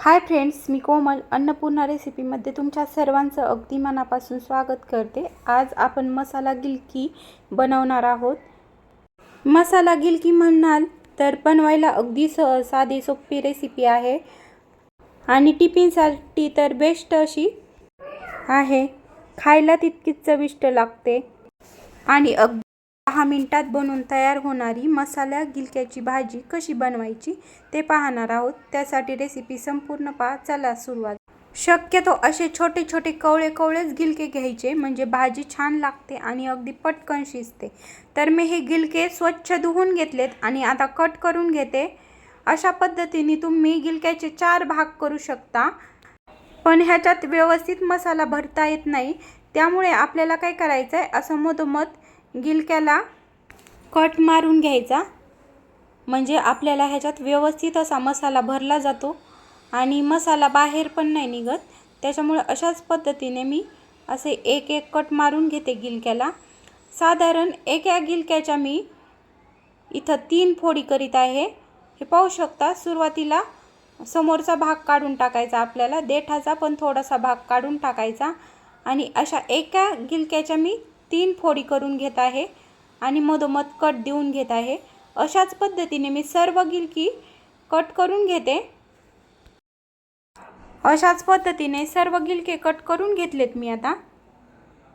Hi friends मी कोमल अन्नपूर्णा रेसिपीमध्ये तुमच्या सर्वांचं अगदी मनापासून स्वागत करते. आज आपण मसाला गिलकी बनवणार आहोत. मसाला गिलकी म्हणाल तर बनवायला अगदी स साधी सोपी रेसिपी आहे. आणि टिफिनसाठी तर बेस्ट अशी आहे. खायला तितकीच चविष्ट लागते. आणि अग दहा मिनटात बनवून तयार होणारी मसाला गिलक्याची भाजी कशी बनवायची ते पाहणार आहोत. त्यासाठी रेसिपी संपूर्ण पहा. चला सुरुवात. शक्यतो असे छोटे छोटे कवळे कवळेच गिलके घ्यायचे. म्हणजे भाजी छान लागते आणि अगदी पटकन शिजते. तर मी हे गिलके स्वच्छ धुवून घेतलेत आणि आता कट करून घेते. अशा पद्धतीने तुम्ही गिलक्याचे चार भाग करू शकता. पण ह्याच्यात व्यवस्थित मसाला भरता येत नाही. त्यामुळे आपल्याला काय करायचं आहे असं मधोमध गिलक्याला कट मारून घ्यायचा. म्हणजे आपल्याला ह्याच्यात व्यवस्थित असा मसाला भरला जातो आणि मसाला बाहेर पण नाही निघत. त्याच्यामुळे अशाच पद्धतीने मी असे एक एक कट मारून घेते गिलक्याला. साधारण एका गिलक्याच्या मी इथं तीन फोडी करीत आहे. हे पाहू शकता सुरुवातीला समोरचा भाग काढून टाकायचा आपल्याला देठाचा पण थोडासा भाग काढून टाकायचा. आणि अशा एका गिलक्याच्या मी तीन फोडी करून घेत आहे आणि मधोमध कट देऊन घेत आहे. अशाच पद्धतीने मी सर्व गिलकी कट करून घेते. अशाच पद्धतीने सर्व गिलके कट करून घेतलेत मी आता.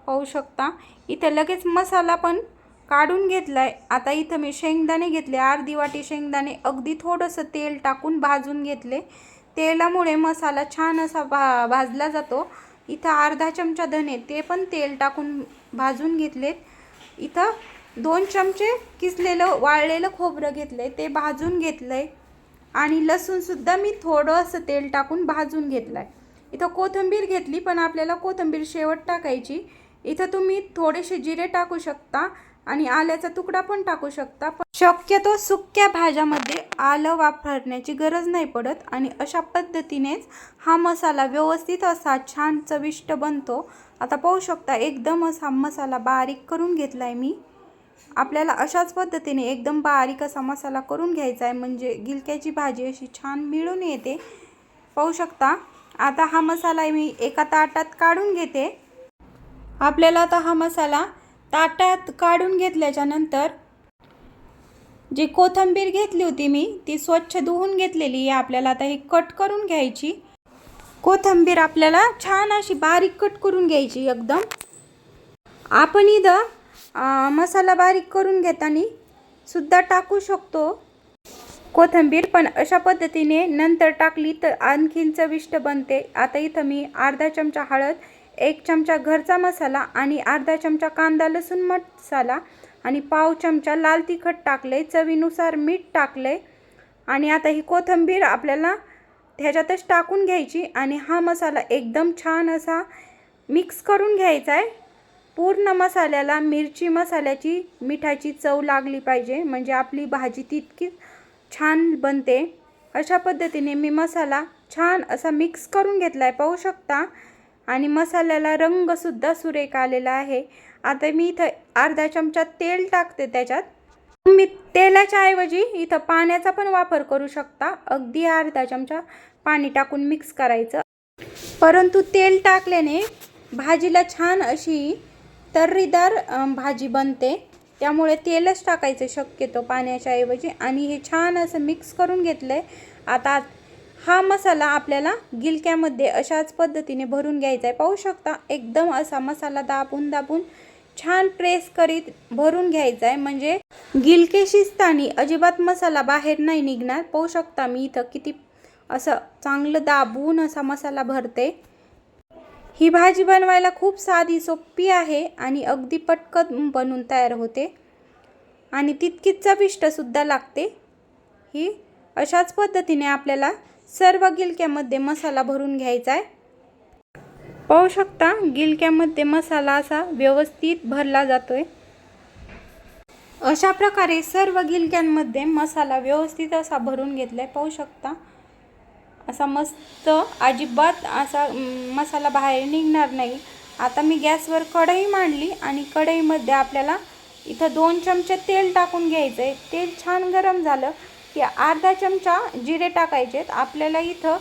पाहू शकता इथं लगेच मसाला पण काढून घेतला आहे आता इथं मी शेंगदाणे घेतले अर्धी वाटी शेंगदाणे अगदी थोडंसं तेल टाकून भाजून घेतले. तेलामुळे मसाला छान असा भा भाजला जातो. इथं अर्धा चमचा धने ते पण तेल टाकून भाजून घेतलेत. इथं दोन चमचे किसलेलं वाळलेलं खोबरं घेतलं ते भाजून घेतलं आहे आणि लसूणसुद्धा मी थोडं असं तेल टाकून भाजून घेतलं आहे इथं कोथिंबीर घेतली पण आपल्याला कोथिंबीर शेवट टाकायची. इथं तुम्ही थोडेसे जिरे टाकू शकता आणि आल्याचा तुकडा पण टाकू शकता पण शक्यतो सुक्या भाज्यामध्ये आलं वापरण्याची गरज नाही पडत आणि अशा पद्धतीनेच हा मसाला व्यवस्थित असा छान चविष्ट बनतो. आता पाहू शकता एकदम असा मसाला बारीक करून घेतला आहे मी. आपल्याला अशाच पद्धतीने एकदम बारीक असा मसाला करून घ्यायचा आहे म्हणजे गिलक्याची भाजी अशी छान मिळून येते. पाहू शकता आता हा मसाला मी एका ताटात काढून घेते. आपल्याला आता हा मसाला ताटात काढून घेतल्याच्यानंतर जी कोथिंबीर घेतली होती मी ती स्वच्छ धुवून घेतलेली आहे आपल्याला. आता ही कट करून घ्यायची. कोथिंबीर आपल्याला छान अशी बारीक कट करून घ्यायची एकदम. आपण इथं मसाला बारीक करून घेताना सुद्धा टाकू शकतो कोथिंबीर पण अशा पद्धतीने नंतर टाकली तर आणखीन चविष्ट बनते. आता इथं मी अर्धा चमचा हळद एक चमचा घरचा मसाला आणि अर्धा चमचा कांदा लसूण मसाला आणि पाव चमचा लाल तिखट टाकले चवीनुसार मीठ टाकले आणि आता ही कोथिंबीर आपल्याला ह्याच्यातच टाकून घ्यायची आणि हा मसाला एकदम छान असा मिक्स करून घ्यायचा आहे. पूर्ण मसाल्याला मिरची मसाल्याची मिठाची चव लागली पाहिजे म्हणजे आपली भाजी तितकी छान बनते. अशा पद्धतीने मी मसाला छान असा मिक्स करून घेतला आहे पाहू शकता. आणि मसाल्याला रंगसुद्धा सुरेख आलेला आहे. आता मी इथं अर्धा चमचा तेल टाकते त्याच्यात. तुम्ही तेलाच्या ऐवजी इथं पाण्याचा पण वापर करू शकता. अगदी अर्धा चमचा पाणी टाकून मिक्स करायचं. परंतु तेल टाकल्याने भाजीला छान अशी तर्रीदार भाजी बनते. त्यामुळे तेलच टाकायचं शक्यतो पाण्याच्या ऐवजी. आणि हे छान असं मिक्स करून घेतलं आहे आता हा मसाला आपल्याला गिलक्यामध्ये अशाच पद्धतीने भरून घ्यायचा आहे पाहू शकता एकदम असा मसाला दाबून दाबून छान प्रेस करीत भरून घ्यायचा आहे म्हणजे गिलके शिजतानी अजिबात मसाला बाहेर नाही निघणार. पाहू शकता मी इथं किती असं चांगलं दाबून असा मसाला भरते. ही भाजी बनवायला खूप साधी सोपी आहे आणि अगदी पटकन बनून तयार होते. आणि तितकीच चविष्टसुद्धा लागते. ही अशाच पद्धतीने आपल्याला सर्व गिलक्यामध्ये मसाला भरून घ्यायचा आहे पाहू शकता गिलक्यामध्ये मसाला असा व्यवस्थित भरला जातोय. अशा प्रकारे सर्व गिलक्यांमध्ये मसाला व्यवस्थित असा भरून घेतलाय पाहू शकता. असा मस्त अजिबात असा मसाला बाहेर निघणार नाही. आता मी गॅसवर कढई मांडली आणि कढईमध्ये आपल्याला इथं दोन चमचे तेल टाकून घ्यायचं आहे तेल छान गरम झालं की अर्धा चमचा जिरे टाकायचे आहेत आपल्याला इथं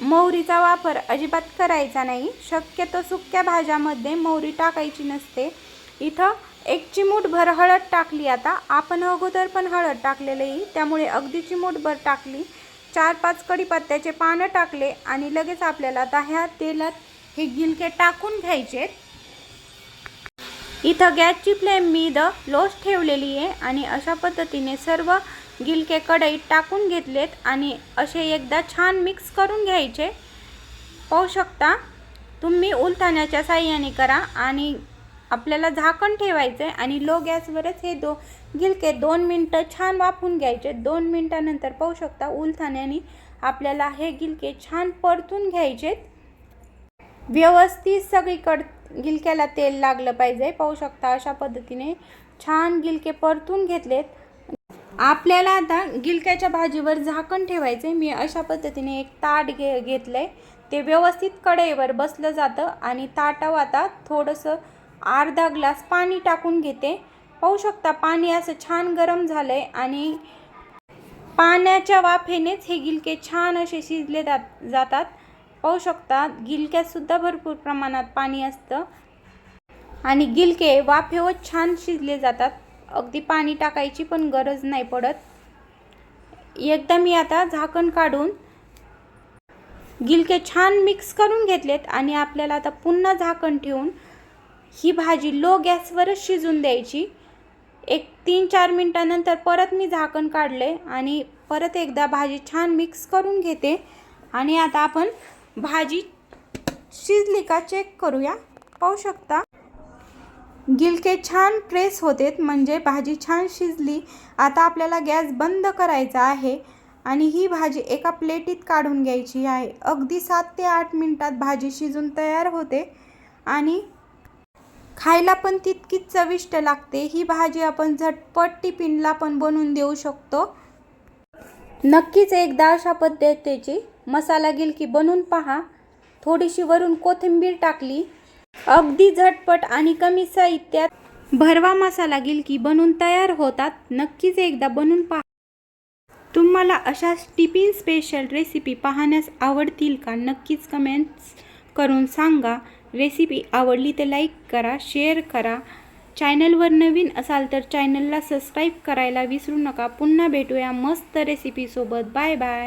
मोहरीचा वापर अजिबात करायचा नाही. शक्यतो सुक्या भाज्यामध्ये मोहरी टाकायची नसते. इथं एक चिमूटभर हळद टाकली आता. आपण अगोदर पण हळद टाकलेली त्यामुळे अगदी चिमूटभर टाकली. चार पाच कढीपत्त्याचे पानं टाकले आणि लगेच आपल्याला आता ह्या तेलात हे गिलके टाकून घ्यायचे इथं गॅसची फ्लेम मी द लोस ठेवलेली आहे आणि अशा पद्धतीने सर्व गिलके कढईत टाकून घेतलेत आणि असे एकदा छान मिक्स करून घ्यायचे. पाहू शकता तुम्ही उलथाण्याच्या साह्याने करा आणि आपल्याला झाकण ठेवायचं आहे आणि लो गॅसवरच हे दो गिलके दोन मिनटं छान वाफून घ्यायचे. दोन मिनटानंतर पाहू शकता उलथाण्याने आपल्याला हे गिलके छान परतून घ्यायचेत व्यवस्थित सगळीकड गिलक्याला तेल लागलं पाहिजे. पाहू शकता अशा पद्धतीने छान गिलके परतून घेतलेत. आपल्याला आता गिलक्याच्या भाजीवर झाकण ठेवायचे मी अशा पद्धतीने एक ताट घे घेतलं आहे ते व्यवस्थित कढईवर बसलं जातं आणि ताटावर आता थोडंसं अर्धा ग्लास पाणी टाकून घेते. पाहू शकता पाणी असं छान गरम झालं आहे आणि पाण्याच्या वाफेनेच हे गिलके छान असे शिजले जात जातात. पाहू शकता गिलक्यातसुद्धा भरपूर प्रमाणात पाणी असतं. आणि गिलके वाफेवर छान शिजले जातात. अगदी पाणी टाकायची पण गरज नाही पडत. एकदा मी आता झाकण काढून गिलके छान मिक्स करून घेतलेत आणि आपल्याला आता पुन्हा झाकण ठेवून ही भाजी लो गॅसवरच शिजून द्यायची. एक तीन चार मिनटानंतर परत मी झाकण काढले आणि परत एकदा भाजी छान मिक्स करून घेते. आणि आता आपण भाजी शिजली का चेक करूया. पाहू शकता. गिलके छान प्रेस होतेत म्हणजे भाजी छान शिजली. आता आपल्याला गॅस बंद करायचा आहे आणि ही भाजी एका प्लेटीत काढून घ्यायची आहे. अगदी सात ते आठ मिनटात भाजी शिजून तयार होते आणि खायला पण तितकीच चविष्ट लागते. ही भाजी आपण झटपट टिफिनला पण बनवून देऊ शकतो. नक्कीच एकदा अशा पद्धतीची मसाला गिलकी बनवून पहा. थोडीशी वरून कोथिंबीर टाकली. अगदी झटपट आणि कमी साहित्यात भरवा मसाला गिलकी बनून तयार होतात. नक्कीच एकदा बनवून पहा. तुम्हाला अशाच टिफिन स्पेशल रेसिपी पाहण्यास आवडतील का? नक्कीच कमेंट्स करून सांगा. रेसिपी आवडली तर लाईक करा शेअर करा. चॅनलवर नवीन असाल तर चॅनलला सबस्क्राईब करायला विसरू नका. पुन्हा भेटूया मस्त रेसिपीसोबत. Bye bye.